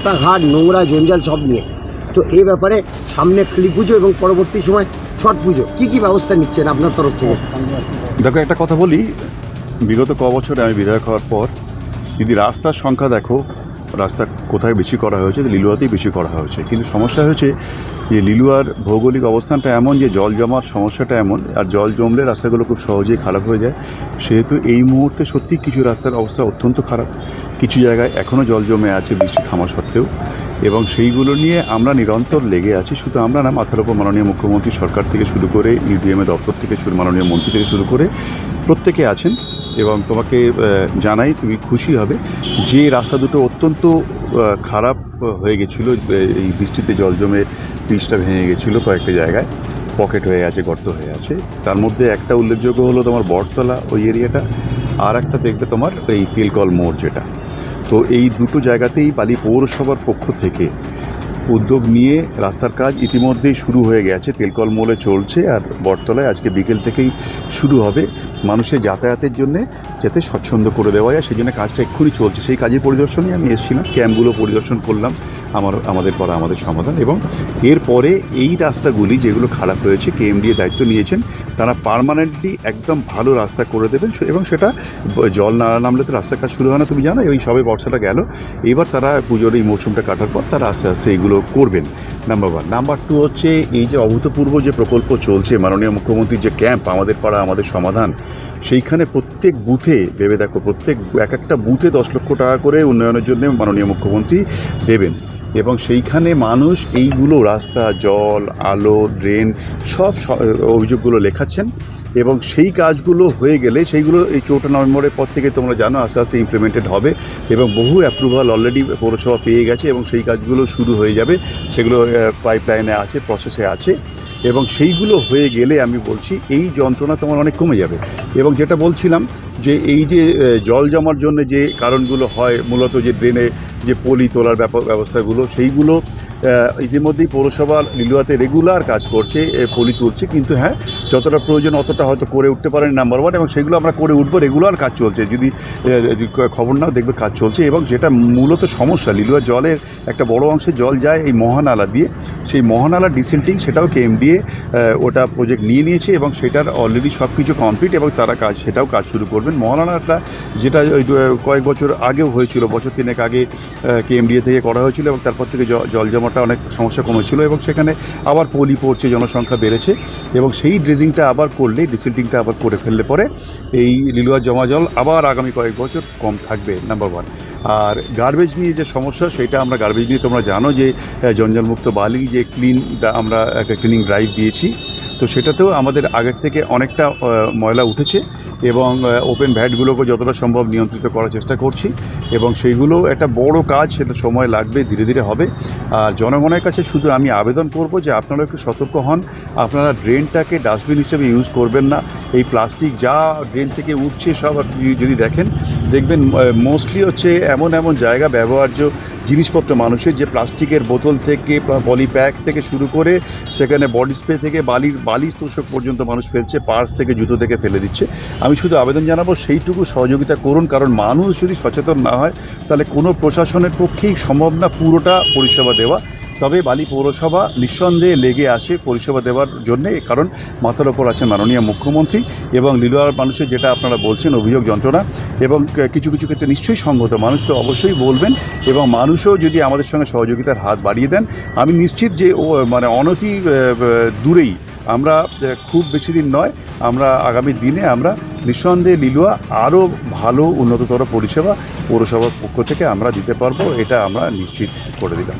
রাস্তাঘাট, নোংরা, জঞ্জাল সব নিয়ে। তো এই ব্যাপারে সামনে কালী পুজো এবং পরবর্তী সময় ছট পুজো। কী কী ব্যবস্থা নিচ্ছেন আপনার তরফ থেকে? দেখো, একটা কথা বলি। বিগত ক বছরে আমি বিধায়ক হওয়ার পর, যদি রাস্তার সংখ্যা দেখো, রাস্তা কোথায় বেশি করা হয়েছে লিলুয়াতেই বেশি করা হয়েছে। কিন্তু সমস্যা হয়েছে যে লিলুয়ার ভৌগোলিক অবস্থানটা এমন যে জল জমার সমস্যাটা এমন, আর জল জমলে রাস্তাগুলো খুব সহজেই খারাপ হয়ে যায়। সেহেতু এই মুহূর্তে সত্যি কিছু রাস্তার অবস্থা অত্যন্ত খারাপ। কিছু জায়গায় এখনও জল জমে আছে, বৃষ্টি থামা সত্ত্বেও। এবং সেইগুলো নিয়ে আমরা নিরন্তর লেগে আছি। শুধু আমরা না, মাথার উপর মাননীয় মুখ্যমন্ত্রী সরকার থেকে শুরু করে, ইউডিএমএ দপ্তর থেকে শুরু, মাননীয় মন্ত্রী থেকে শুরু করে প্রত্যেকে আছেন। এবং তোমাকে জানাই তুমি খুশি হবে যে রাস্তা দুটো অত্যন্ত খারাপ হয়ে গেছিল। এই বৃষ্টিতে জল জমে পিচটা ভেঙে গেছিল কয়েকটা জায়গায়। পকেট হয়ে আছে, গর্ত হয়ে আছে। তার মধ্যে একটা উল্লেখযোগ্য হলো তোমার বটতলা ওই এরিয়াটা। আর একটা দেখবে তোমার এই তেলকল মোড় যেটা। তো এই দুটো জায়গাতেই বালি পৌরসভার পক্ষ থেকে উদ্যোগ নিয়ে রাস্তার কাজ ইতিমধ্যেই শুরু হয়ে গেছে। তেলকল মোলে চলছে আর বটতলায় আজকে বিকেল থেকেই শুরু হবে। মানুষের যাতায়াতের জন্য যাতে স্বচ্ছন্দ করে দেওয়া যায় সেই জন্য কাজটা এক্ষুনি চলছে। সেই কাজের পরিদর্শনই আমি এসেছিলাম, ক্যাম্পগুলো পরিদর্শন করলাম। আমার, আমাদের পড়া আমাদের সমাধান এবং এরপরে এই রাস্তাগুলি যেগুলো খারাপ হয়েছে কে কেএমডিএ দায়িত্ব নিয়েছেন, তারা পার্মানেন্টলি একদম ভালো রাস্তা করে দেবেন। এবং সেটা জল না নামলে তো রাস্তার কাজ শুরু হয় না, তুমি জানো, এই সবে বর্ষাটা গেল। এবার তারা পুজোর এই মরশুমটা কাটার পর তারা আস্তে আস্তে এইগুলো করবেন। নাম্বার ওয়ান নাম্বার টু হচ্ছে এই যে অভূতপূর্ব যে প্রকল্প চলছে, মাননীয় মুখ্যমন্ত্রীর যে ক্যাম্প আমাদের পাড়া, আমাদের সমাধান, সেইখানে প্রত্যেক বুথে, ভেবে দেখো, প্রত্যেক এক একটা বুথে দশ লক্ষ টাকা করে উন্নয়নের জন্য মাননীয় মুখ্যমন্ত্রী দেবেন। এবং সেইখানে মানুষ এইগুলো রাস্তা, জল, আলো, ড্রেন সব অভিযোগগুলো লেখাচ্ছেন এবং সেই কাজগুলো হয়ে গেলে সেইগুলো এই চৌঠা নভেম্বরের পর থেকে তোমরা জানো আস্তে আস্তে ইমপ্লিমেন্টেড হবে এবং বহু অ্যাপ্রুভাল অলরেডি পৌরসভা পেয়ে গেছে এবং সেই কাজগুলো শুরু হয়ে যাবে। সেগুলো পাইপলাইনে আছে প্রসেসে আছে এবং সেইগুলো হয়ে গেলে আমি বলছি এই যন্ত্রণা তোমার অনেক কমে যাবে এবং যেটা বলছিলাম যে এই যে জল জমার জন্য যে কারণগুলো হয়, মূলত যে ড্রেনে যে পলি তোলার ব্যবস্থাগুলো, সেইগুলো ইতিমধ্যেই পৌরসভা লিলুয়াতে রেগুলার কাজ করছে পলি তুলছে। কিন্তু হ্যাঁ যতটা প্রয়োজন অতটা হয়তো করে উঠতে পারেন নাম্বার ওয়ান এবং সেগুলো আমরা করে উঠবো। রেগুলার কাজ চলছে। যদি যদি খবর নাও, দেখবে কাজ চলছে। এবং যেটা মূলত সমস্যা লিলুয়া জলের একটা বড় অংশে জল যায় এই মহানালা দিয়ে। সেই মহানালা ডিসিল্টিং, সেটাও কেএমডিএ ওটা প্রজেক্ট নিয়ে নিয়েছে এবং সেটার অলরেডি সব কিছু কমপ্লিট এবং তারা কাজ, সেটাও কাজ শুরু করবেন। মহানালাটা যেটা ওই কয়েক বছর আগেও হয়েছিল, বছর তিনেক আগে কেএমডিএ থেকে করা হয়েছিল এবং তারপর থেকে জল জমাটা অনেক সমস্যা কমেছিল এবং সেখানে আবার পলি পড়ছে, জনসংখ্যা বেড়েছে এবং সেই ড্রেজিংটা আবার করলে, ডিসিল্টিংটা আবার করে ফেললে পরে এই লিলুয়া জমা জল আবার আগামী কয়েক বছর কম থাকবে নাম্বার ওয়ান আর গার্বেজ নিয়ে যে সমস্যা, সেটা আমরা গার্বেজ নিয়ে তোমরা জানো যে জঞ্জালমুক্ত বালি যে ক্লিন আমরা একটা ক্লিনিং ড্রাইভ দিয়েছি, তো সেটাতেও আমাদের আগের থেকে অনেকটা ময়লা উঠেছে এবং ওপেন ভ্যাটগুলোকে যতটা সম্ভব নিয়ন্ত্রিত করার চেষ্টা করছি এবং সেইগুলো একটা বড় কাজ, সেটা সময় লাগবে, ধীরে ধীরে হবে। আর জনগণের কাছে শুধু আমি আবেদন করব যে আপনারা একটু সতর্ক হন। আপনারা ড্রেনটাকে ডাস্টবিন হিসেবে ইউজ করবেন না। এই প্লাস্টিক যা ড্রেন থেকে উঠছে, সব আপনি যদি দেখেন দেখবেন মোস্টলি হচ্ছে এমন এমন জায়গা ব্যবহার্য জিনিসপত্র মানুষের, যে প্লাস্টিকের বোতল থেকে পলি প্যাক থেকে শুরু করে, সেখানে বডি স্প্রে থেকে বালির বালি তোষক পর্যন্ত মানুষ ফেলছে, পার্স থেকে জুতো থেকে ফেলে দিচ্ছে। আমি শুধু আবেদন জানাব, সেইটুকু সহযোগিতা করুন, কারণ মানুষ যদি সচেতন না হয়, তাহলে কোনো প্রশাসনের পক্ষেই সম্ভব না পুরোটা পরিষেবা দেওয়া। তবে বালি পৌরসভা নিঃসন্দেহে লেগে আছে পরিষেবা দেওয়ার জন্যে কারণ মাথার ওপর আছেন মাননীয় মুখ্যমন্ত্রী এবং লিলুয়ার মানুষের যেটা আপনারা বলছেন অভিযোগ যন্ত্রণা এবং কিছু কিছু ক্ষেত্রে নিশ্চয়ই সঙ্গত। মানুষ তো অবশ্যই বলবেন এবং মানুষও যদি আমাদের সঙ্গে সহযোগিতার হাত বাড়িয়ে দেন, আমি নিশ্চিত যে ও মানে অনতি দূরেই আমরা খুব বেশি দিন নয়, আমরা আগামী দিনে আমরা নিঃসন্দেহে লিলুয়া আরও ভালো, উন্নততর পরিষেবা পৌরসভার পক্ষ থেকে আমরা দিতে পারব, এটা আমরা নিশ্চিত করে দিলাম।